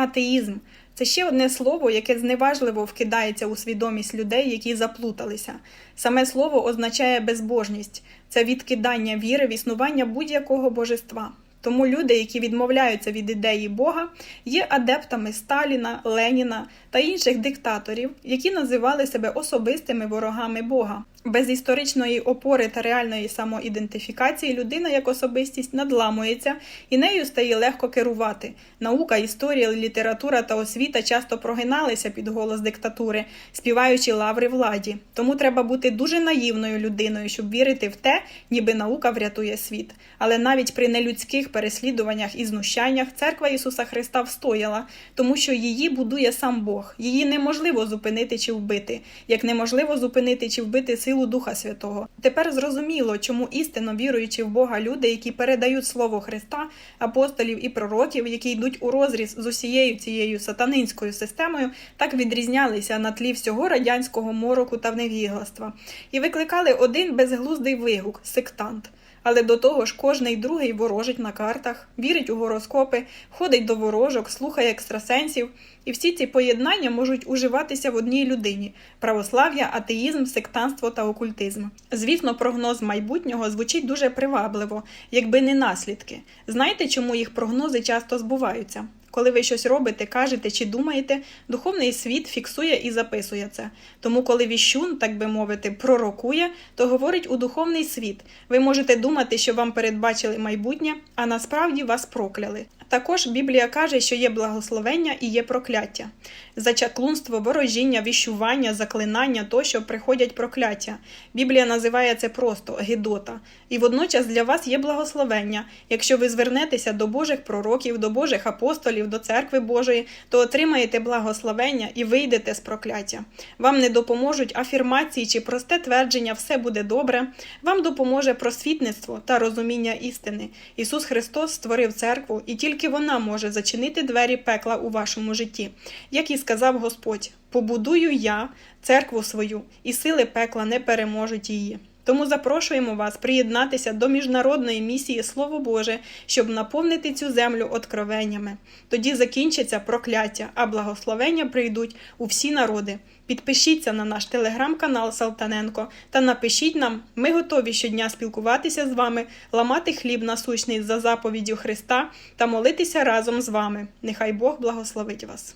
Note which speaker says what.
Speaker 1: Атеїзм це ще одне слово, яке зневажливо вкидається у свідомість людей, які заплуталися. Саме слово означає безбожність, це відкидання віри в існування будь-якого божества. Тому люди, які відмовляються від ідеї Бога, є адептами Сталіна, Леніна та інших диктаторів, які називали себе особистими ворогами Бога. Без історичної опори та реальної самоідентифікації людина як особистість надламується і нею стає легко керувати. Наука, історія, література та освіта часто прогиналися під голос диктатури, співаючи лаври владі. Тому треба бути дуже наївною людиною, щоб вірити в те, ніби наука врятує світ. Але навіть при нелюдських переслідуваннях і знущаннях церква Ісуса Христа встояла, тому що її будує сам Бог. Її неможливо зупинити чи вбити, як неможливо зупинити чи вбити силу Духа Святого. Тепер зрозуміло, чому істинно віруючи в Бога люди, які передають слово Христа, апостолів і пророків, які йдуть у розріз з усією цією сатанинською системою, так відрізнялися на тлі всього радянського мороку та невігластва і викликали один безглуздий вигук сектант. Але до того ж, кожний другий ворожить на картах, вірить у гороскопи, ходить до ворожок, слухає екстрасенсів, і всі ці поєднання можуть уживатися в одній людині: православ'я, атеїзм, сектанство та окультизм. Звісно, прогноз майбутнього звучить дуже привабливо, якби не наслідки. Знаєте, чому їх прогнози часто збуваються? Коли ви щось робите, кажете чи думаєте, духовний світ фіксує і записує це. Тому, коли віщун, так би мовити, пророкує, то говорить у духовний світ. Ви можете думати, що вам передбачили майбутнє, а насправді вас прокляли. Також Біблія каже, що є благословення і є прокляття. За чаклунство, ворожіння, віщування, заклинання тощо приходять прокляття. Біблія називає це просто гидота. І водночас для вас є благословення. Якщо ви звернетеся до Божих пророків, до Божих апостолів, до церкви Божої, то отримаєте благословення і вийдете з прокляття. Вам не допоможуть афірмації чи просте твердження все буде добре. Вам допоможе просвітництво та розуміння істини. Ісус Христос створив церкву, і тільки вона може зачинити двері пекла у вашому житті. Як і сказав Господь: побудую я церкву свою, і сили пекла не переможуть її. Тому запрошуємо вас приєднатися до міжнародної місії Слово Боже, щоб наповнити цю землю откровеннями. Тоді закінчиться прокляття, а благословення прийдуть у всі народи. Підпишіться на наш телеграм-канал Салтаненко та напишіть нам, ми готові щодня спілкуватися з вами, ламати хліб насущний за заповіддю Христа та молитися разом з вами. Нехай Бог благословить вас.